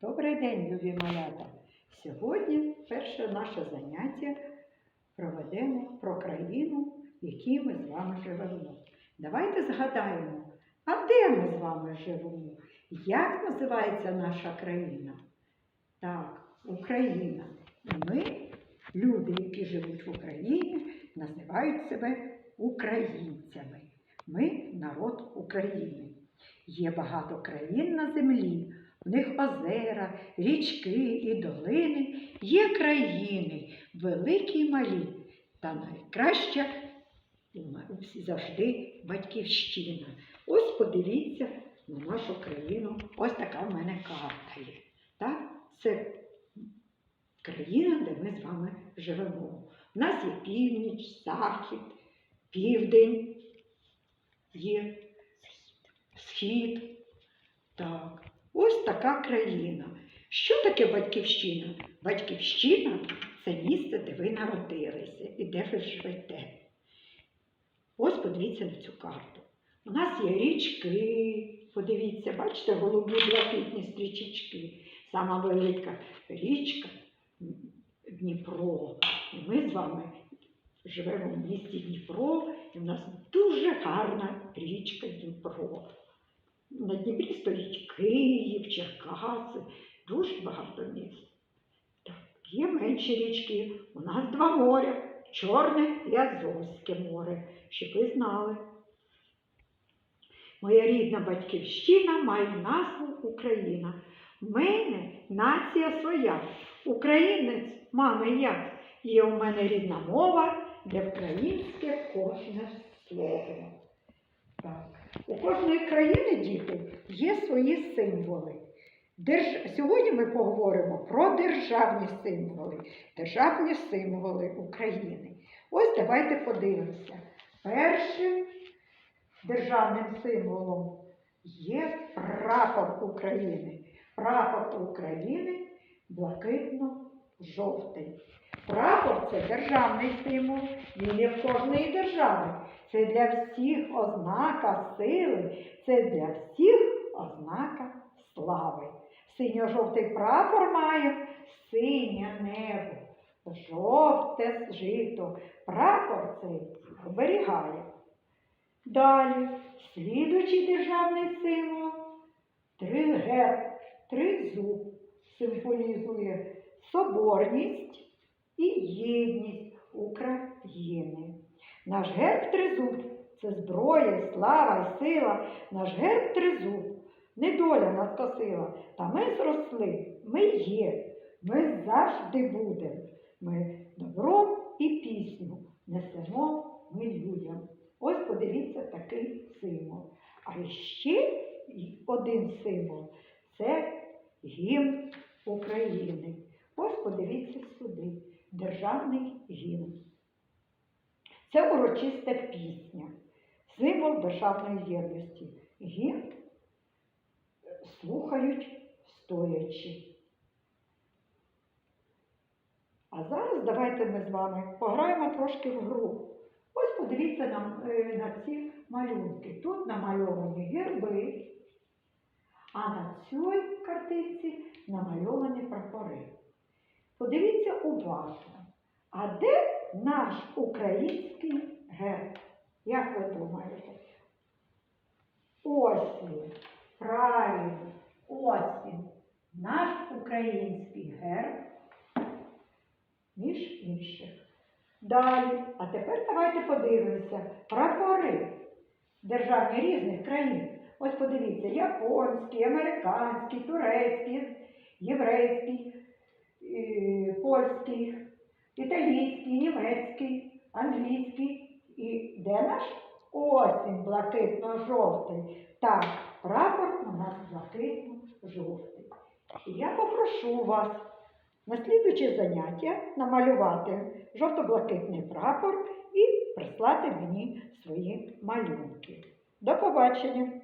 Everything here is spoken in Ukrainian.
Добрий день, любі малята! Сьогодні перше наше заняття проведемо про країну, в якій ми з вами живемо. Давайте згадаємо, а де ми з вами живемо? Як називається наша країна? Так, Україна. І ми, люди, які живуть в Україні, називають себе українцями. Ми народ України. Є багато країн на землі, в них озера, річки і долини. Є країни, великі й малі, та найкраща завжди батьківщина. Ось подивіться на нашу країну. Ось така в мене карта є. Так? Це країна, де ми з вами живемо. У нас є північ, захід, південь, є схід. Так, ось така країна. Що таке батьківщина? Батьківщина це місце, де ви народилися і де ви живете. Ось подивіться на цю карту. У нас є річки, подивіться, бачите, голубі блакитні стрічечки. Сама велика річка Дніпро. І ми з вами живемо в місті Дніпро, і в нас дуже гарна річка Дніпро. На Дніпрі стоїть Київ, Черкаси, дуже багато міст. Так, є менші річки. У нас два моря Чорне і Азовське море, щоб ви знали. Моя рідна батьківщина має назву Україна. В мене нація своя. Українець, мами я. Є у мене рідна мова, де українське кожне слово. У кожної країни, діти, є свої символи. Держ... Сьогодні ми поговоримо про державні символи, державні символи України. Ось давайте подивимося. Першим державним символом є прапор України. Прапор України блакитно-жовтий. Прапор це державний символ, він є в кожної держави. Це для всіх ознака сили, це для всіх ознака слави. Синьо-жовтий прапор має синє небо, жовте жито. Прапор цей оберігає. Далі, слідуючий державний символ тригерб, тризуб символізує соборність і єдність України. Наш герб тризуб це зброя, слава і сила. Наш герб тризуб. Недоля нас косила. Та ми зросли, ми є, ми завжди будемо. Ми добро і пісню несемо ми людям. Ось подивіться такий символ. А ще один символ це гімн України. Ось подивіться сюди. Державний гімн. Це урочиста пісня, символ державної єдності. Гімн слухають стоячи. А зараз давайте ми з вами пограємо трошки в гру. Ось подивіться на, е, на ці малюнки. Тут намальовані герби, а на цій картинці намальовані прапори. Подивіться уважно. А де наш український герб? Як ви думаєте? Ось він. Правильно. Ось він. Наш український герб між інших. Далі. А тепер давайте подивимося. Прапори державні різних країн. Ось подивіться, японський, американський, турецький, єврейський, польський, італійський, німецький, англійський. І де наш? Ось він, блакитно-жовтий. Так, прапор у нас блакитно-жовтий. І я попрошу вас на слідуче заняття намалювати жовто-блакитний прапор і прислати мені свої малюнки. До побачення!